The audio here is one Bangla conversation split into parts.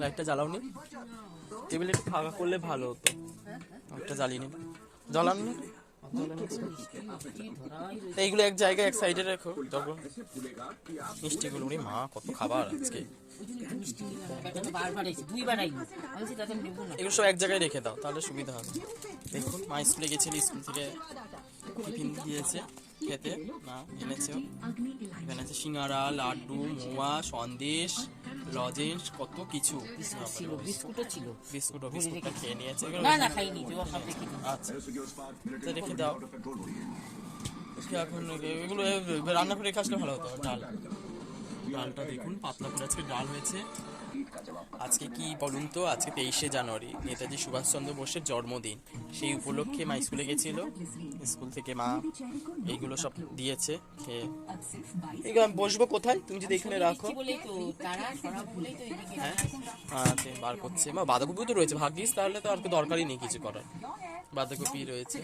লাইটটা জ্বালাওনি। টেবিলে একটু ফাঁকা করলে ভালো হতো। একটা জ্বালিয়ে নিন জ্বালান না এইগুলো এক জায়গায় এক সাইডে রাখো। তখন মিষ্টিগুলো ওরে মা, কত খাবার আজকে। এগুলো সব এক জায়গায় রেখে দাও, তাহলে সুবিধা হবে। দেখুন, মা স্কুলে গেছিল, স্কুল থেকে টিফিন দিয়েছে খেতে। না এনেছেও এখানে আছে সিঙ্গারা লাড্ডু মোয়া সন্দেশ লজেন্স কত কিছু। বিস্কুটও ছিল। বিস্কুট বিস্কুটটা খেয়ে নিয়েছে। না না খাইনি আচ্ছা। রেখে দাও। এখন এগুলো রান্না করে রেখে আসলে ভালো হতো ডাল। ডালটা দেখুন পাতলা করে আজকে ডাল হয়েছে। আজকে কি বলুন তো? আজকে তেইশে জানুয়ারি। নেতাজি সুভাষচন্দ্র বোসের জন্মদিন। সেই উপলক্ষে মা স্কুলে গেছিল। স্কুল থেকে মা এইগুলো সব দিয়েছে খেয়ে। এগুলো আমি বসবো কোথায়? তুমি যদি এখানে রাখো। হ্যাঁ? বার করছে। মা বাঁধাকপিও তো রয়েছে। ভাগ্যিস তাহলে তো আর তো দরকারই নেই কিছু করার। বাঁধাকপি রয়েছে।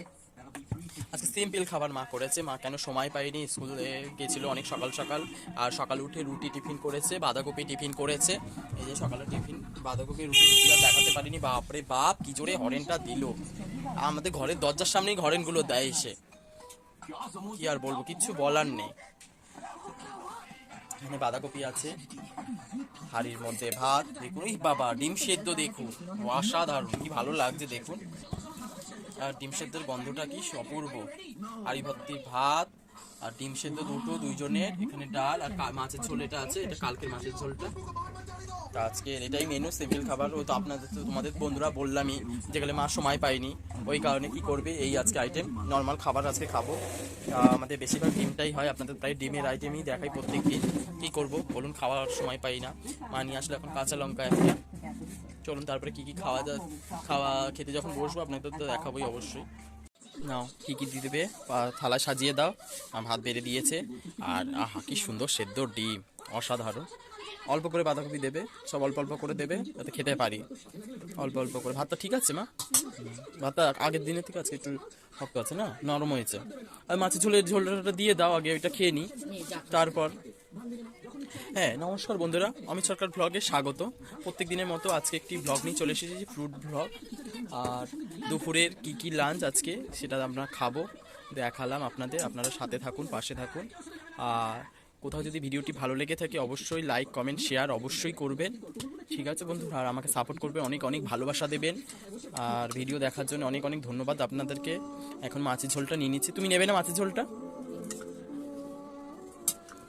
আজকে সিম্পল খাবার মা করেছে। মা কেন সময় পায়নি? স্কুলে গেছিল অনেক সকাল সকাল। আর সকাল উঠে রুটি টিফিন করেছে, বাঁধাকপি টিফিন করেছে। এই যে সকালে টিফিন, বাঁধাকপি, রুটি দেখাতে পারিনি। বাপরে বাপ, কি জোরে হরেনটা দিল। আমাদের ঘরের দরজার সামনেই হরেনগুলো দেয় এসে। কি আর বলব, কিচ্ছু বলার নেই। এখানে বাঁধাকপি আছে, হাড়ির মধ্যে ভাত, দেখুন বাবা, ডিম সেদ্ধ দেখুন। অসাধারণ, কি ভালো লাগছে দেখুন। আর ডিম সেদ্ধের গন্ধটা কি অপূর্ব হাড়ি ভর্তি ভাত আর ডিম সেদ্ধ দুটো, দুইজনের, এখানে ডাল আর মাছের ঝোল এটা আছে, এটা কালকের মাছের ঝোলটা। তা আজকে এটাই মেনু সিম্পল খাবার। ও তো আপনাদের তোমাদের বন্ধুরা বললামই যেগুলো মা সময় পাইনি ওই কারণে কি করবে? এই আজকে আইটেম নর্মাল খাবার আজকে খাব। আমাদের বেশিরভাগ ডিমটাই হয়, আপনাদের প্রায় ডিমের আইটেমই দেখাই প্রত্যেক দিন কী করব? বলুন, খাওয়ার সময় পাই না। মা নিয়ে আসলে এখন কাঁচা লঙ্কা একটা চলুন তারপরে কি কি খাওয়া যা খাওয়া খেতে যখন বসবো, আপনাদের তো দেখাবোই অবশ্যই। নাও, কি কি দিয়ে দেবে থালা সাজিয়ে দাও। ভাত বেড়ে দিয়েছে। আর, আহা, কি সুন্দর সেদ্ধ ডিম। অসাধারণ। অল্প করে বাঁধাকপি দেবে, সব অল্প অল্প করে দেবে, যাতে খেতে পারি। অল্প অল্প করে। ভাতটা ঠিক আছে, মা? ভাতটা আগের দিনের থেকে আজকে একটু শক্ত আছে না? নরম হয়েছে। আর মাছের ঝোলের ঝোলটা দিয়ে দাও আগে, ওইটা খেয়ে নিই তারপর হ্যাঁ নমস্কার বন্ধুরা। অমিত সরকার ব্লগে স্বাগত। প্রত্যেক দিনের মতো আজকে একটি ব্লগ নিয়ে চলে এসেছি, ফ্রুট ব্লগ। আর দুপুরের কি কি লাঞ্চ আজকে, সেটা আমরা খাব। দেখালাম আপনাদের। আপনারা সাথে থাকুন, পাশে থাকুন। আর কোথাও যদি ভিডিওটি ভালো লেগে থাকে, অবশ্যই লাইক কমেন্ট শেয়ার অবশ্যই করবেন। ঠিক আছে বন্ধুরা আর আমাকে সাপোর্ট করবে, অনেক অনেক ভালোবাসা দেবেন। আর ভিডিও দেখার জন্য অনেক অনেক ধন্যবাদ আপনাদেরকে। এখন মাছের ঝোলটা নিয়ে নিচ্ছি। তুমি নেবে না মাছের ঝোলটা?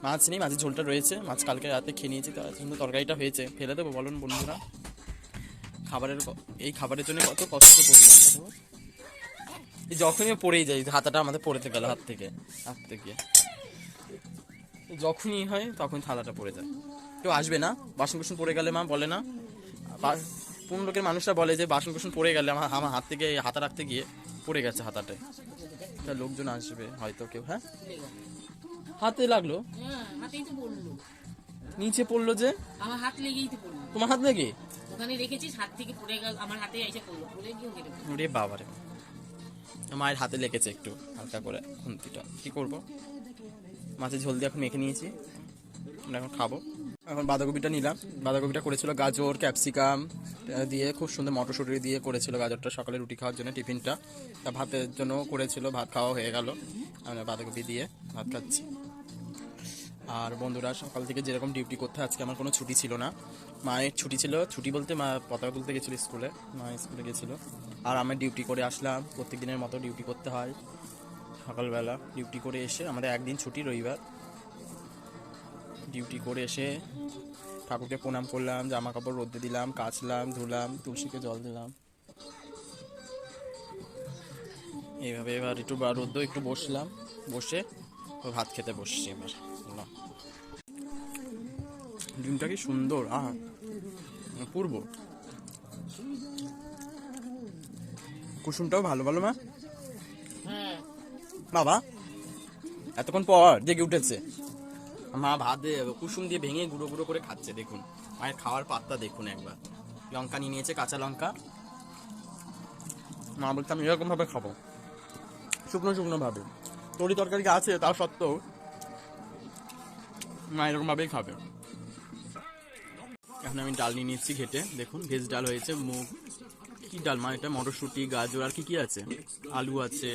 মাছ নেই, মাছের ঝোলটা রয়েছে। মাছ কালকে রাতে খেয়ে নিয়েছি তার জন্য তরকারিটা হয়েছে। ফেলে দেবো, বলুন বন্ধুরা। খাবারের এই খাবারের জন্য কত কষ্ট করি আমরা এই যখনই পড়েই যাই, হাতাটা আমাদের পড়েতে গেল হাত থেকে হাত থেকে। যখনই হয় তখন থালাটা পড়ে যায়। কেউ আসবে না বাসন কুসন পড়ে গেলে মা বলে না। কোন লোকের মানুষরা বলে যে বাসন কুসন পড়ে গেলে আমার আমার হাত থেকে, হাতা রাখতে গিয়ে পড়ে গেছে হাতাটায় তা লোকজন আসবে, হয়তো কেউ হ্যাঁ? হাতে লাগল? নিচে পড়ল যে? আমার হাত লেগেই তো পড়ল তোমার হাত লেগে? ওখানে রেখেছিস হাত থেকে পড়ে গেল আমার হাতে এসে পড়ল পড়ে গিয়ে ওরে বাবারে। মায়ের হাতে লেগেছে একটু, হালকা করে খুন্তিটা। কি করব? মাছের ঝোল দিয়ে এখন মেখে নিয়েছি। আমরা এখন খাব। এখন বাঁধাকপিটা নিলাম। বাঁধাকপিটা করেছিল গাজর, ক্যাপসিকাম দিয়ে খুব সুন্দর মটরশুঁটি দিয়ে করেছিল গাজরটা সকালে রুটি খাওয়ার জন্য টিফিনটা। তা ভাতের জন্য করেছিল, ভাত খাওয়া হয়ে গেল। আমরা বাঁধাকপি দিয়ে ভাত খাচ্ছি। আর বন্ধুরা, সকাল থেকে যেরকম ডিউটি করতে আজকে আমার কোনো ছুটি ছিল না। মায়ের ছুটি ছিল, ছুটি বলতে মা পতাকা তুলতে গেছিল স্কুলে। মা স্কুলে গেছিল। আর আমি ডিউটি করে আসলাম। প্রত্যেক দিনের মতো ডিউটি করতে হয়। সকালবেলা ডিউটি করে এসে, আমাদের একদিন ছুটি রবিবার। ডিউটি করে এসে ঠাকুরকে প্রণাম করলাম জামা কাপড় রোদে দিলাম, কাচলাম, ধুলাম, তুলসীকে জল দিলাম। এইভাবে এবার একটু রোদ্দ একটু বসলাম, বসে ভাত খেতে বসছি এবার। ডিমটা কি সুন্দর, আহা, পূর্ব। কুসুমটাও ভালো ভালো মা। হ্যাঁ। বাবা। এতক্ষণ পর জেগে উঠেছে। মা ভাত কুসুম দিয়ে ভেঙে গুঁড়ো গুঁড়ো করে খাচ্ছে দেখুন। মায়ের খাওয়ার পাত্তা দেখুন একবার। লঙ্কা নিয়ে নিয়েছে কাঁচা লঙ্কা। মা বলতে আমি এরকম ভাবে খাব। শুকনো শুকনো ভাবে। তরি তরকারি আছে তাও সত্ত্বেও মা এরকম ভাবেই খাবে। এখন আমি ডাল নিয়ে নিচ্ছি ঘেটে দেখুন ভেজ ডাল হয়েছে মুগ কি ডাল? মা এটা মটরশুঁটি, গাজর, আর কি কি আছে? আলু আছে,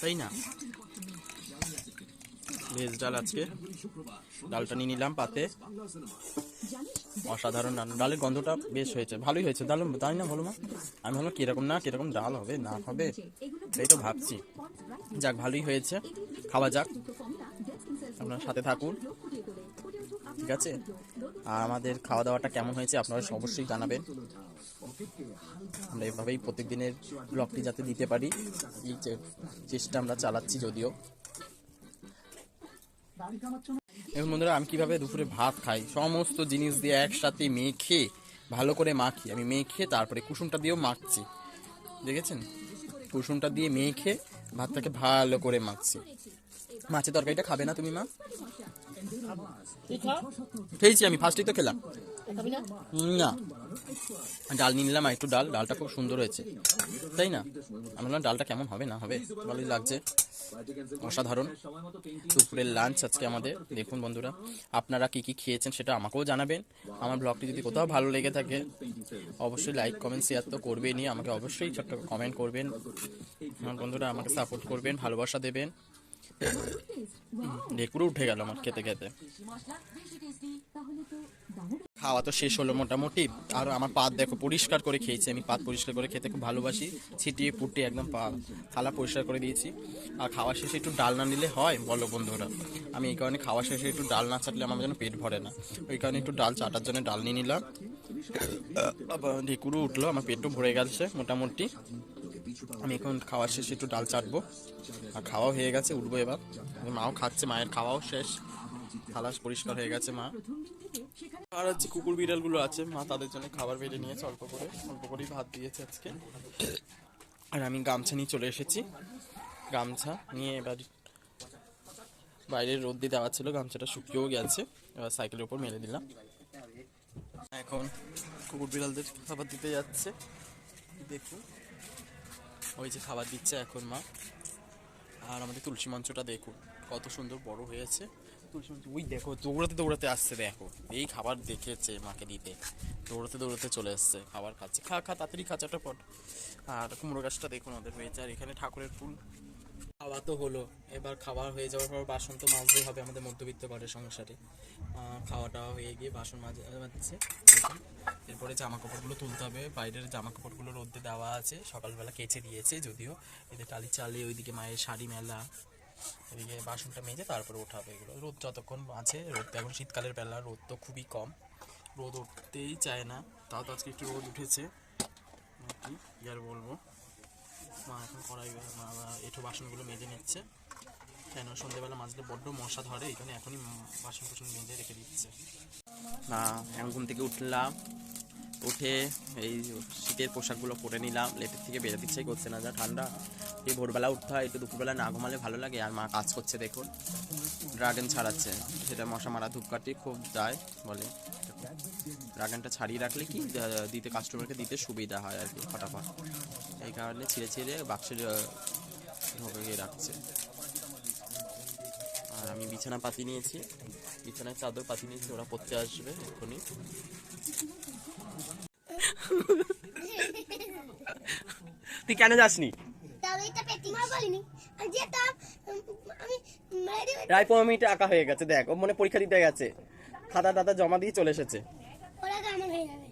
তাই না? ভেজ ডাল আজকে। ডালটা নিয়ে নিলাম পাতে। অসাধারণ রান্না ডালের গন্ধটা বেশ হয়েছে, ভালোই হয়েছে। ডাল তাই না বলো মা? আমি ভাবলাম কীরকম না, কীরকম ডাল হবে, না হবে এই তো ভাবছি। যাক, ভালোই হয়েছে। খাওয়া যাক। আপনার সাথে থাকুন। ঠিক আছে? আর আমাদের খাওয়া দাওয়াটা কেমন হয়েছে আপনারা অবশ্যই জানাবেন। আমরা এভাবেই প্রত্যেক দিনের ব্লগটি যাতে দিতে পারি, এই চেষ্টা আমরা চালাচ্ছি যদিও। এখন বন্ধুরা, আমি কীভাবে দুপুরে ভাত খাই? সমস্ত জিনিস দিয়ে একসাথে মেখে, ভালো করে মাখি। আমি মেখে, তারপরে কুসুমটা দিয়েও মাখছি। দেখেছেন? কুসুমটা দিয়ে মেখে, ভাতটাকে ভালো করে মাখছি। মাছের তরকারিটা খাবে না তুমি, মা? খেয়েছি আমি ফার্স্টেই তো খেলাম। না? ডাল নিয়ে নিলাম একটু ডাল। ডালটা খুব সুন্দর হয়েছে। তাই না? আমি বললাম ডালটা কেমন হবে? না হবে? ভালোই লাগছে। অসাধারণ। দুপুরের লাঞ্চ আজকে আমাদের। দেখুন বন্ধুরা আপনারা কি কি খেয়েছেন সেটা আমাকেও জানাবেন। আমার ব্লগটি যদি কোথাও ভালো লেগে থাকে অবশ্যই লাইক কমেন্ট শেয়ার তো করবেনই। আমাকে অবশ্যই ছোট্ট কমেন্ট করবেন। আমার বন্ধুরা আমাকে সাপোর্ট করবেন ভালোবাসা দেবেন। ঢেকুরে উঠে গেল আমার খেতে খেতে। খাওয়া তো শেষ হলো মোটামুটি। আর আমার পাত দেখো পরিষ্কার করে খেয়েছি। আমি পাত পরিষ্কার করে খেতে খুব ভালোবাসি। ছিটিয়ে পুটিয়ে একদম পা, থালা পরিষ্কার করে দিয়েছি। আর খাওয়া শেষে একটু ডাল না নিলে হয়, বলো বন্ধুরা। আমি এই কারণে খাওয়া শেষে একটু ডাল না চাটলে আমার যেন পেট ভরে না। ওই কারণে একটু ডাল চাটার জন্য ডাল নিয়ে নিলাম। ঢেকুরও উঠল, আমার পেটও ভরে গেছে মোটামুটি। আমি এখন খাওয়া শেষে, একটু ডাল চাটবো। আর খাওয়াও হয়ে গেছে, উঠবো এবার। মাও খাচ্ছে, মায়ের খাওয়াও শেষ। থালা পরিষ্কার হয়ে গেছে মা। আর হচ্ছে কুকুর বিড়ালগুলো আছে, মা তাদের জন্য খাবার বেড়ে নিয়েছে অল্প করে, অল্প করেই ভাত দিয়েছে আজকে। আর আমি গামছা নিয়ে চলে এসেছি। গামছা নিয়ে এবার বাইরের রোদ দিয়ে দেওয়া ছিল, গামছাটা শুকিয়েও গেছে। এবার সাইকেলের উপর মেলে দিলাম। এখন কুকুর বিড়ালদের খাবার দিতে যাচ্ছে। দেখুন। ওই যে খাবার দিচ্ছে এখন মা। আর আমাদের তুলসী মঞ্চটা দেখুন, কত সুন্দর বড় হয়েছে। তুলসী মঞ্চ, ওই দেখো, দৌড়াতে দৌড়াতে আসছে, দেখো। এই খাবার দেখেছে মাকে দিতে। দৌড়াতে দৌড়াতে চলে এসছে, খাবার খাচ্ছে। খা খা, তাড়াতাড়ি খা পট আর কুমড়ো গাছটা দেখুন, ওদের হয়েছে। আর এখানে ঠাকুরের ফুল। খাওয়া তো হলো। এবার খাবার হয়ে যাওয়ার পর বাসন তো মাজতেই হবে আমাদের মধ্যবিত্ত ঘরের সংসারে। আহ, খাওয়াটা হয়ে গিয়ে বাসন মাঝে এরপরে জামা কাপড়গুলো তুলতে হবে। বাইরের জামা কাপড়গুলো রোদে দেওয়া আছে। সকালবেলা কেচে দিয়েছে যদিও। এদের টালি চালে ওইদিকে মায়ের শাড়ি মেলা এদিকে বাসনটা মেজে তারপরে ওঠাবে এগুলো। রোদ যতক্ষণ আছে রোদ এখন শীতকালের বেলা রোদ তো খুবই কম। রোদ উঠতেই চায় না। তাও তো আজকে একটু রোদ উঠেছে। কি আর বলব? মা এখন কড়াই মা এঁঠো বাসনগুলো মেজে নিচ্ছে। কেন? সন্ধ্যেবেলা মাজলে বড্ড মশা ধরে এখানে এখনই বাসন কুসন মেজে রেখে দিচ্ছে। না এখন ঘুম থেকে উঠলাম, উঠে এই শীতের পোশাকগুলো পরে নিলাম লেপের থেকে বেরোতে ইচ্ছাই করছে না, যা ঠান্ডা। এই ভোরবেলা উঠতে হয়, একটু দুপুরবেলা না ঘুমালে ভালো লাগে, আর মা কাজ করছে দেখুন। ড্রাগন ছাড়াচ্ছে, সেটা মশা মারা ধূপকাঠি খুব যায়, বলে। ড্রাগনটা ছাড়িয়ে রাখলে কি দিতে কাস্টমারকে দিতে সুবিধা হয় আর কি ফটাফট। এই কারণে ছিঁড়ে ছিঁড়ে বাক্সের ঢোকে রাখছে। আর আমি বিছানা পাতি নিয়েছি। বিছানায় চাদর পাতি নিয়েছি ওরা পড়তে আসবে এক্ষুনি। তুই কেন যাসনি? তাহলে এটা পেটি মার বলিনি। আমি যেতাম উম, আমি মেরে রায় পনেরো মিনিটে আঁকা হয়ে গেছে দেখ ও মনে পরীক্ষা দিতে গেছে। খাতা টাতা জমা দিয়ে চলে এসেছে। ওরা আমার হয়ে যাবে?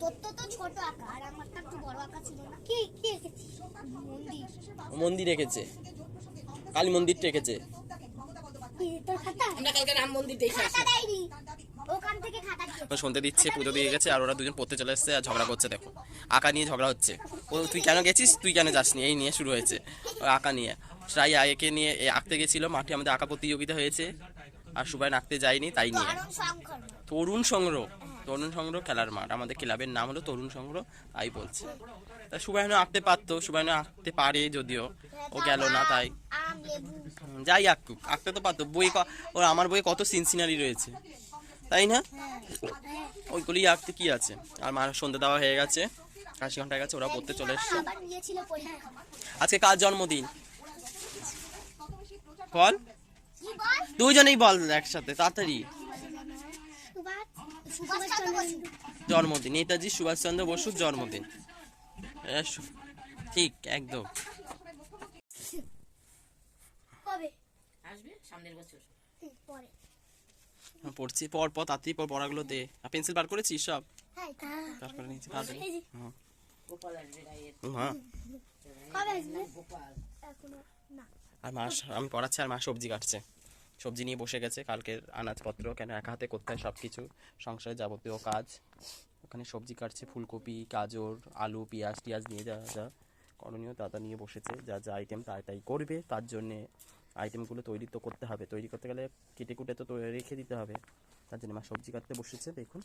তোর তো তো ছোট আঁকা আমারটা একটু বড় আঁকা ছিল না। কি কি এঁকেছিস মন্দির। ও মন্দির রেখেছে কালী মন্দির রেখেছে কি তোর খাতা? আমরা কালকে রাম মন্দির দেখে আসি খাতা দেয়নি। ওখান থেকে খাতা দিয়েছে সন্ধ্যে দিচ্ছে পুজো দিয়ে গেছে আর ওরা দুজন পড়তে চলে এসছে আর ঝগড়া করছে দেখো। আঁকা নিয়ে ঝগড়া হচ্ছে। ও তুই কেন গেছিস? তুই কেন যাসনি? এই নিয়ে শুরু হয়েছে। ও আঁকা নিয়ে। প্রায় একে নিয়ে আঁকতে গেছিল। মাঠে আমাদের আঁকা প্রতিযোগিতা হয়েছে। আর সুবাই আঁকতে যায়নি তাই নিয়ে। তরুণ সংগ্রহ। তরুণ সংগ্রহ খেলার মাঠ। আমাদের ক্লাবের নাম হলো তরুণ সংগ্রহ তাই বলছে। তা সুবাইন আঁকতে পারতো সুবাইন আঁকতে পারে যদিও ও গেল না তাই। যাই আঁকুক আঁকতে তো পারতো। বই ওর আমার বইয়ে কত সিনসিনারি রয়েছে তাই না? ওইগুলি আঁকতে কি আছে? আর মার সন্ধ্যে দেওয়া হয়ে গেছে আশি ঘণ্টা গেছে ওরা পড়তে চলে এসছে। আজকে কার জন্মদিন? বল। দুজনেই বল একসাথে তাড়াতাড়ি। জন্মদিন নেতাজি সুভাষচন্দ্র বসুর জন্মদিন। ঠিক একদম। কবে? আসবে সামনের বছর। পরে। পড়ছি পর পর তাড়াতাড়ি পর পড়াগুলো দে। পেন্সিল বার করেছিস সব? হ্যাঁ বার করে নিয়েছি তাড়াতাড়ি। হ্যাঁ। কবে আসবে? এখনও না। আর মা আমি পড়াচ্ছি আর মা সবজি কাটছে। সবজি নিয়ে বসে গেছে কালকের আনাজপত্র কেন একা হাতে করতে হয় সব কিছু সংসারের যাবতীয় কাজ। ওখানে সবজি কাটছে ফুলকপি গাজর আলু পেঁয়াজ টিয়াজ নিয়ে যা যা করণীয় তা নিয়ে বসেছে যা যা আইটেম তাই তাই করবে তার জন্যে আইটেমগুলো তৈরি তো করতে হবে। তৈরি করতে গেলে কেটে কুটে তো তৈরি রেখে দিতে হবে। তার জন্য মা সবজি কাটতে বসেছে দেখুন।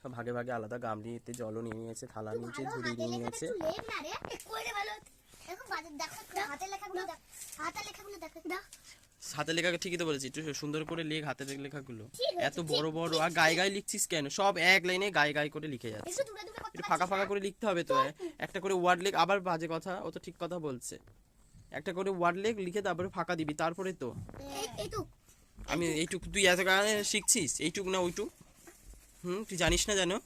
সব ভাগে ভাগে আলাদা গামলিতে জলও নিয়ে নিয়েছে থালা নিয়েছে ঝুড়ি হাতে নিয়ে নিয়েছে। হতো। লেখা ঠিকই তো বলেছি একটু সুন্দর করে লেখ হাতে লেখাগুলো। এত বড় বড় আর গায়ে গায়ে লিখছিস কেন? সব এক লাইনে গায়ে গায়ে করে লিখে যাচ্ছে। একটু ফাঁকা ফাঁকা করে লিখতে হবে তো একটা করে ওয়ার্ড লেখ আবার বাজে কথা ও তো ঠিক কথা বলছে। একটা করে ওয়ার্ড লেখ লিখে তারপরে ফাঁকা দিবি তারপরে তো। আমি এইটুকু। তুই এত গানে শিখছিস? এইটুক না ওইটুক? হুম তুই জানিস না জানো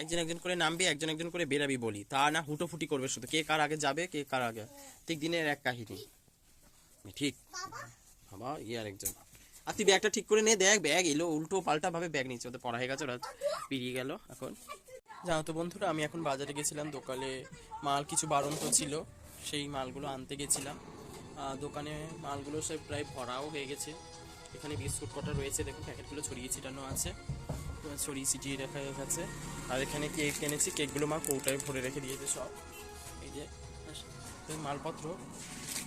একজন একজন করে নামবি একজন একজন করে বেরাবি বলি। তা না হুটোফুটি করবে শুধু। কে কার আগে যাবে কে কার আগে। ঠিক দিনের এক কাহিনী। ঠিক? বাবা বাবা ই আর একজন আর তুই ব্যাগটা ঠিক করে নে, দেখ, ব্যাগ এলো, উল্টো পাল্টা ভাবে ব্যাগ নিচ্ছে ওদের পড়া হয়ে গেছে, ওরা পেরিয়ে গেল এখন। জানো তো বন্ধুরা, আমি এখন বাজারে গেছিলাম, দোকানে মাল কিছু বারন্ত ছিল, সেই মালগুলো আনতে গেছিলাম। দোকানে মালগুলো সব প্রায় ভরাও হয়ে গেছে। এখানে বিস্কুট কটা রয়েছে, দেখুন, প্যাকেটগুলো ছড়িয়ে ছিটানো আছে। ছড়িয়ে ছিটিয়ে রাখা গেছে। আর এখানে কেক এনেছি, কেকগুলো মা কৌটায় ভরে রেখে দিয়েছে সব। এই যে, মালপত্র।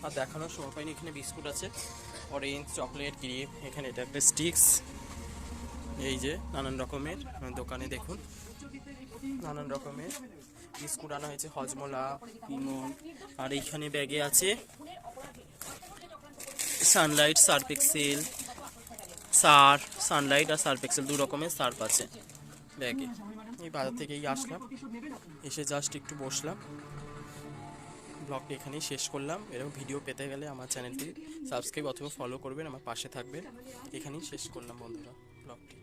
আর দেখানোর সময় পাইনি, এখানে বিস্কুট আছে অরেঞ্জ চকলেট ক্রিম এখানে এটা একটা স্টিক্স এই যে নানান রকমের দোকানে দেখুন, নানান রকমের বিস্কুট আনা হয়েছে, হজমলা পিমন আর এইখানে ব্যাগে আছে সানলাইট সার্ফ এক্সেল সার সানলাইট আর সার্ফ এক্সেল দু রকমের সার্ফ আছে ব্যাগে। এই বাজার থেকেই আসলাম, এসে জাস্ট একটু বসলাম। ব্লগটি এখানেই শেষ করলাম। এরকম ভিডিও পেতে গেলে আমার চ্যানেলটি সাবস্ক্রাইব অথবা ফলো করবেন, আমার পাশে থাকবেন। এখানেই শেষ করলাম বন্ধুরা ব্লগটি।